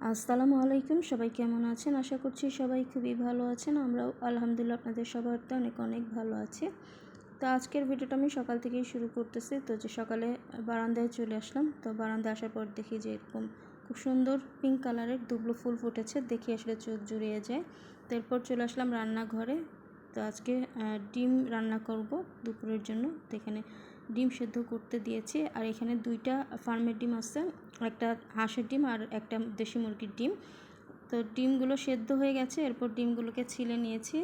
আসসালামু আলাইকুম, সবাই কেমন আছেন? আশা করছি সবাই খুবই ভালো আছেন। আমরাও আলহামদুলিল্লাহ আপনাদের সবারটা অনেক অনেক ভালো আছি। তো আজকের ভিডিওটা আমি সকাল থেকেই শুরু করতেছি। তো যে সকালে বারান্দায় চলে আসলাম, তো বারান্দায় আসার পর দেখি যে এরকম খুব সুন্দর পিঙ্ক কালারের দুবলো ফুল ফুটেছে। দেখি আসলে চোখ জুড়িয়ে যায়। তো এরপর চলে আসলাম রান্নাঘরে। তো আজকে ডিম রান্না করব দুপুরের জন্য। তো এখানে ডিম সেদ্ধ করতে দিয়েছি। আর এখানে দুইটা ফার্মের ডিম আছে, একটা হাঁসের ডিম আর একটা দেশি মুরগির ডিম। তো ডিমগুলো সেদ্ধ হয়ে গেছে, এরপর ডিমগুলোকে ছিলে নিয়েছি।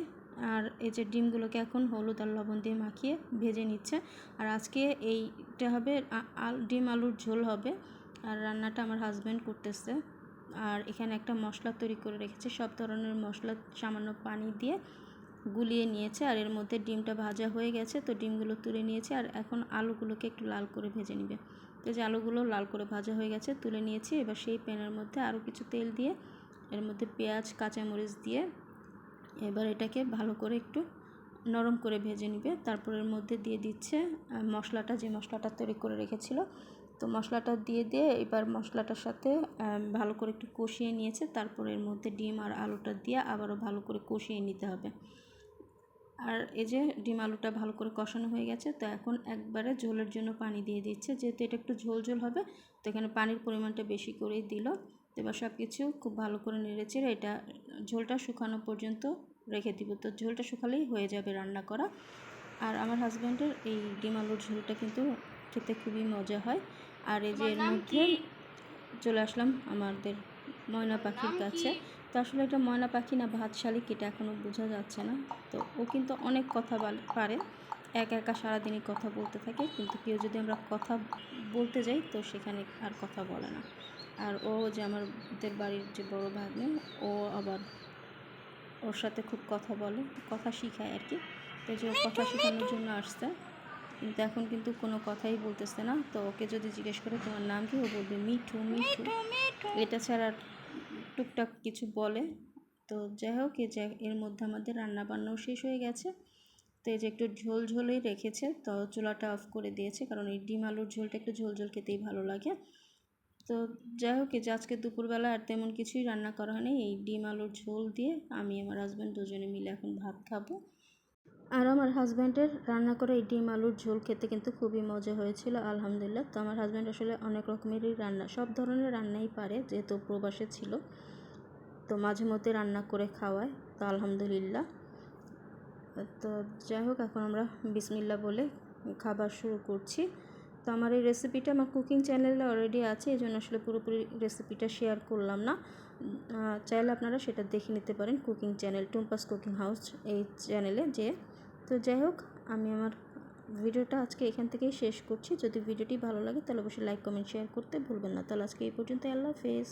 আর এই যে ডিমগুলোকে এখন হলুদ আর লবণ দিয়ে মাখিয়ে ভেজে নিচ্ছে। আর আজকে এইটা হবে ডিম আলুর ঝোল হবে। আর রান্নাটা আমার হাজব্যান্ড করতেছে। আর এখানে একটা মশলা তৈরি করে রেখেছে, সব ধরনের মশলা, সামান্য পানি দিয়ে। গুলিয়ে নিয়েছে আর এর মধ্যে ডিমটা ভাজা হয়ে গেছে। তো ডিমগুলো তুলে নিয়েছে আর এখন আলুগুলোকে একটু লাল করে ভেজে নিবে। তো যে আলুগুলো লাল করে ভাজা হয়ে গেছে, তুলে নিয়েছি। এবার সেই প্যানের মধ্যে আরও কিছু তেল দিয়ে, এর মধ্যে পেঁয়াজ, কাঁচামরিচ দিয়ে এবার এটাকে ভালো করে একটু নরম করে ভেজে নিবে। তারপর এর মধ্যে দিয়ে দিচ্ছে মশলাটা, যে মশলাটা তৈরি করে রেখেছিল। তো মশলাটা দিয়ে দিয়ে এবার মশলাটার সাথে ভালো করে একটু কষিয়ে নিয়েছে। তারপর এর মধ্যে ডিম আর আলুটা দিয়ে আবারও ভালো করে কষিয়ে নিতে হবে। আর এই যে ডিম আলুটা ভালো করে কষানো হয়ে গেছে তো এখন একবারে ঝোলের জন্য পানি দিয়ে দিচ্ছে। যেহেতু এটা একটু ঝোল ঝোল হবে তো এখানে পানির পরিমাণটা বেশি করেই দিল। তো এবার সব কিছু খুব ভালো করে নেড়েছে এটা ঝোলটা শুকানো পর্যন্ত রেখে দিব। তো ঝোলটা শুকালেই হয়ে যাবে রান্না করা। আর আমার হাজব্যান্ডের এই ডিম আলুর ঝোলটা কিন্তু খেতে খুবই মজা হয়। আর এই যে এর মধ্যে চলে আসলাম আমাদের ময়না পাখির কাছে। তো আসলে এটা ময়না পাখি না ভাত শালিক এটা এখনও বোঝা যাচ্ছে না। তো ও কিন্তু অনেক কথা পারে। একা একা সারাদিনই কথা বলতে থাকে। কিন্তু কেউ যদি আমরা কথা বলতে যাই তো সেখানে আর কথা বলে না। আর ও যে আমাদের বাড়ির যে বড় ভাগ্নে ও আবার ওর সাথে খুব কথা বলে কথা শিখায় আর কি। তো যে ও কথা শেখানোর জন্য আসছে। কিন্তু এখন কিন্তু কোনো কথাই বলতেছে না। তো ওকে যদি জিজ্ঞেস করে তোমার নাম কি ও বলবে মিঠু মিঠু। এটা ছাড়া টুকটাক কিছু বলে। তো যাই হোক, এই যে এর মধ্যে আমাদের রান্না বান্নাও শেষ হয়ে গেছে। তো এই যে একটু ঝোল ঝোলেই রেখেছে, তো চুলাটা অফ করে দিয়েছে, কারণ এই ডিম আলুর ঝোলটা একটু ঝোল ঝোল খেতেই ভালো লাগে। তো যাই হোক যে আজকে দুপুরবেলা আর তেমন কিছুই রান্না করা হয়নি। এই ডিম আলুর ঝোল দিয়ে আমি আমার হাজব্যান্ড দুজনে মিলে এখন ভাত খাব। আর আমার হাজব্যান্ডের রান্না করে এই ডিম আলুর ঝোল খেতে কিন্তু খুবই মজা হয়েছিল, আলহামদুলিল্লাহ। তো আমার হাজব্যান্ড আসলে অনেক রকমেরই রান্না, সব ধরনের রান্নাই পারে যেহেতু প্রবাসে ছিল। তো মাঝে মধ্যে রান্না করে খাওয়ায়, তো আলহামদুলিল্লাহ। তো যাই হোক, এখন আমরা বিসমিল্লা বলে খাবার শুরু করছি। তো আমার এই রেসিপিটা আমার কুকিং চ্যানেলে অলরেডি আছে, এই জন্য আসলে পুরোপুরি রেসিপিটা শেয়ার করলাম না। চাইলে আপনারা সেটা দেখে নিতে পারেন cooking channel Tumpa's cooking house এই চ্যানেলে যে তো যাই হোক, আমি আমার ভিডিওটা আজকে এখান থেকেই শেষ করছি। যদি ভিডিওটি ভালো লাগে তাহলে অবশ্যই লাইক কমেন্ট শেয়ার করতে ভুলবেন না। তাহলে আজকে এই পর্যন্ত আল্লাহ হাফেজ।